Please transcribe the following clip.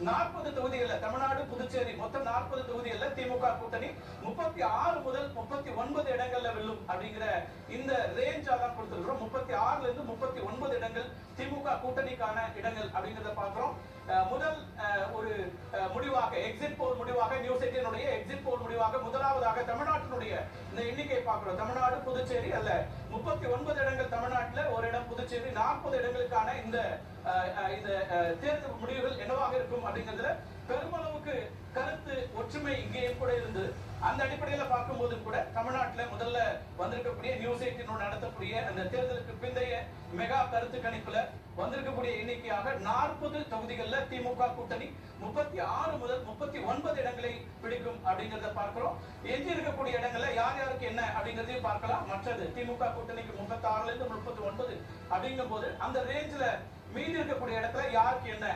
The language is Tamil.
நாற்பது தொகுதிகளில் தமிழ்நாடு புதுச்சேரி மொத்தம் நாற்பது தொகுதிகளில் திமுக கூட்டணி. முப்பத்தி ஆறு முதல் முப்பத்தி ஒன்பது இடங்கள்ல வெல்லும் அப்படிங்கிற இந்த ரேஞ்சா தான் கொடுத்திருக்கிறோம். முப்பத்தி ஆறுல இருந்து முப்பத்தி ஒன்பது இடங்கள் திமுக கூட்டணிக்கான இடங்கள் அப்படிங்கறத பாக்குறோம் அஹ் முதல் அஹ், ஒரு முடிவாக எக்ஸிட் போல் முடிவாக நியூஸ் எயிட்டினுடைய எக்ஸிட் போல் முடிவாக முதலாவதாக தமிழ்நாட்டினுடைய இந்த எண்ணிக்கையை பார்க்கிறோம். தமிழ்நாடு புதுச்சேரி அல்ல. முப்பத்தி ஒன்பது இடங்கள் தமிழ்நாட்டுல ஒரு இடம் புதுச்சேரி. நாற்பது இடங்களுக்கான இந்த இந்த தேர்தல் முடிவுகள் என்னவாக இருக்கும் அப்படிங்கிறதுல பெருமளவுக்கு கருத்து ஒற்றுமை இங்கேயும் கூட இருந்து அந்த அடிப்படையில பார்க்கும்போது கூட தமிழ்நாட்டுல முதல்ல வந்திருக்கக்கூடிய நியூஸ் எயிட்டினோடு நடத்தக்கூடிய அந்த தேர்தலுக்கு பிந்தைய மெகா கருத்து கணிப்புல வந்திருக்கக்கூடிய எண்ணிக்கையாக நாற்பது தொகுதிகள்ல திமுக கூட்டணி முப்பத்தி ஆறு முதல் முப்பத்தி ஒன்பது இடங்களை பிடிக்கும் அப்படிங்கிறத பார்க்கிறோம். எஞ்சி இருக்கக்கூடிய இடங்கள்ல யார் யாருக்கு என்ன அப்படிங்கிறதையும் பார்க்கலாம். மற்றது திமுக கூட்டணிக்கு முப்பத்தி ஆறுல இருந்து முப்பத்தி ஒன்பது அப்படிங்கும் போது அந்த ரேஞ்சில் மீதி இருக்கக்கூடிய இடத்துல யாருக்கு என்ன?